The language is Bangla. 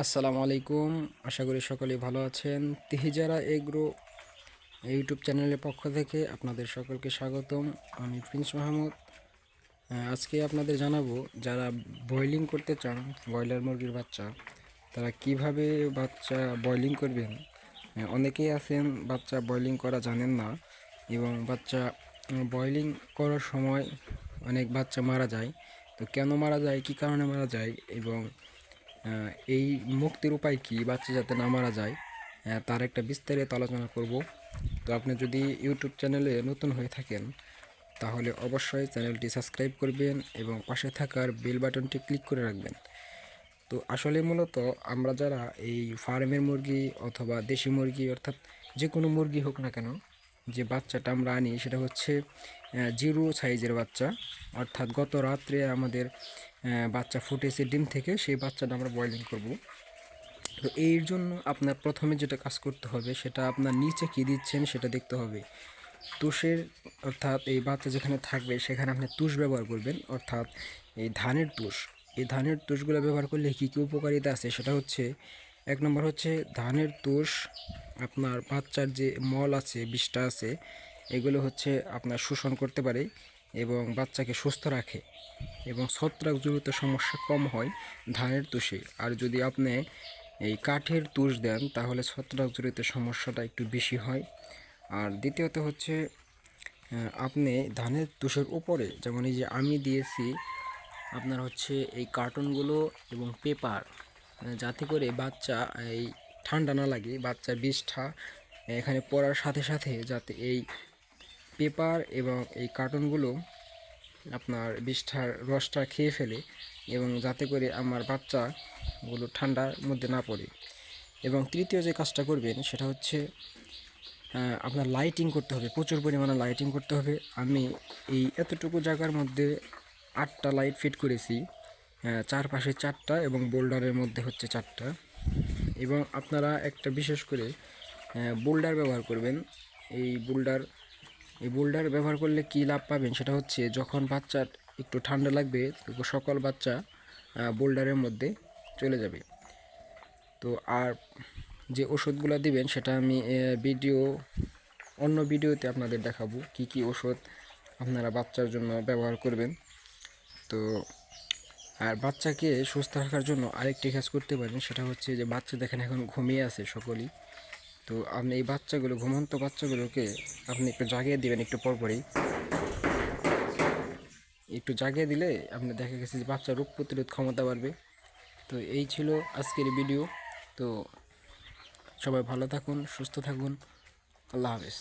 আসসালামু আলাইকুম। আশা করি সকলেই ভালো আছেন। তিহিজারা এগ্রো ইউটিউব চ্যানেলের পক্ষ থেকে আপনাদের সকলকে স্বাগতম। আমি প্রিন্স মাহমুদ। আজকে আপনাদের জানাব, যারা বয়লিং করতে চান, ব্রয়লার মুরগির বাচ্চা, তারা কীভাবে বাচ্চা বয়লিং করবেন? অনেকেই আছেন, বাচ্চা বয়লিং করা জানেন না, এবং বাচ্চা বয়লিং করার সময় অনেক বাচ্চা মারা যায়। তো কেন মারা যায়, কী কারণে মারা যায়, এবং এই মুক্তির উপায় কি? বাচ্চা যাতে না মারা যায় তার একটা বিস্তারিত আলোচনা করব। তো আপনি যদি ইউটিউব চ্যানেলে নতুন হয়ে থাকেন, তাহলে অবশ্যই চ্যানেলটি সাবস্ক্রাইব করবেন এবং পাশে থাকার বেল বাটনটি ক্লিক করে রাখবেন। তো আসলে মূলত আমরা যারা এই ফার্মের মুরগি অথবা দেশি মুরগি অর্থাৎ যে কোনো মুরগি হোক না কেন যে বাচ্চাটা আমরা আনি সেটা হচ্ছে জিরো সাইজের বাচ্চা। অর্থাৎ গত রাত্রে আমাদের বাচ্চা ফুটেছে ডিম থেকে সেই বাচ্চাটা আমরা বয়লিং করব। তো এর জন্য আপনার প্রথমে যেটা কাজ করতে হবে, সেটা আপনার নিচে কী দিচ্ছেন সেটা দেখতে হবে। তুষের, অর্থাৎ এই বাচ্চা যেখানে থাকবে সেখানে আপনি তুষ ব্যবহার করবেন। অর্থাৎ এই ধানের তুষ, এই ধানের তুষগুলো ব্যবহার করলে কী কী উপকারিতা আছে সেটা হচ্ছে এক নম্বর হচ্ছে ধানের তুষ, আপনার বাচ্চার যে মল আছে, বিষটা আছে, এগুলো হচ্ছে আপনার শোষণ করতে পারে এবং বাচ্চাকে সুস্থ রাখে এবং ছত্রাকজনিত সমস্যা কম হয় ধানের তুষে। আর যদি আপনি এই কাঠের তুষ দেন, তাহলে ছত্রাকজনিত সমস্যাটা একটু বেশি হয়। আর দ্বিতীয়ত হচ্ছে আপনি ধানের তুষের উপরে, যেমন এই যে আমি দিয়েছি, আপনার হচ্ছে এই কার্টুনগুলো এবং পেপার যাতে করে বাচ্চা এই ঠান্ডা না লাগে বাচ্চা বিষটা এখানে পড়ার সাথে সাথে যাতে এই পেপার এবং এই কার্টুনগুলো আপনার বিষটার রসটা খেয়ে ফেলে এবং যাতে করে আমার বাচ্চাগুলো ঠান্ডার মধ্যে না পড়ে। এবং তৃতীয় যে কাজটা করবেন সেটা হচ্ছে আপনার লাইটিং করতে হবে, প্রচুর পরিমাণে লাইটিং করতে হবে। আমি এই এতটুকু জায়গার মধ্যে আটটা লাইট ফিট করেছি। চারপাশে চারটা এবং বোল্ডারের মধ্যে হচ্ছে চারটা। এবং আপনারা একটা বিশেষ করে বোল্ডার ব্যবহার করবেন। এই বোল্ডার এই বোল্ডার ব্যবহার করলে কী লাভ পাবেন সেটা হচ্ছে, যখন বাচ্চার একটু ঠান্ডা লাগবে, সকল বাচ্চা বোল্ডারের মধ্যে চলে যাবে। তো আর যে ওষুধগুলো দিবেন, সেটা আমি ভিডিও, অন্য ভিডিওতে আপনাদের দেখাবো কি কি ওষুধ আপনারা বাচ্চার জন্য ব্যবহার করবেন। তো আর বাচ্চাকে সুস্থ রাখার জন্য আরেকটি কাজ করতে পারেন, সেটা হচ্ছে যে বাচ্চা দেখেন এখন ঘুমিয়ে আছে সকলেই। তো আপনি এই বাচ্চাগুলো, ঘুমন্ত বাচ্চাগুলোকে আপনি একটু জাগিয়ে দিবেন একটু পরপরই। একটু জাগিয়ে দিলে আপনি দেখা গেছে যে বাচ্চার রোগ প্রতিরোধ ক্ষমতা বাড়বে। তো এই ছিল আজকের ভিডিও তো সবাই ভালো থাকুন, সুস্থ থাকুন। আল্লাহ হাফেজ।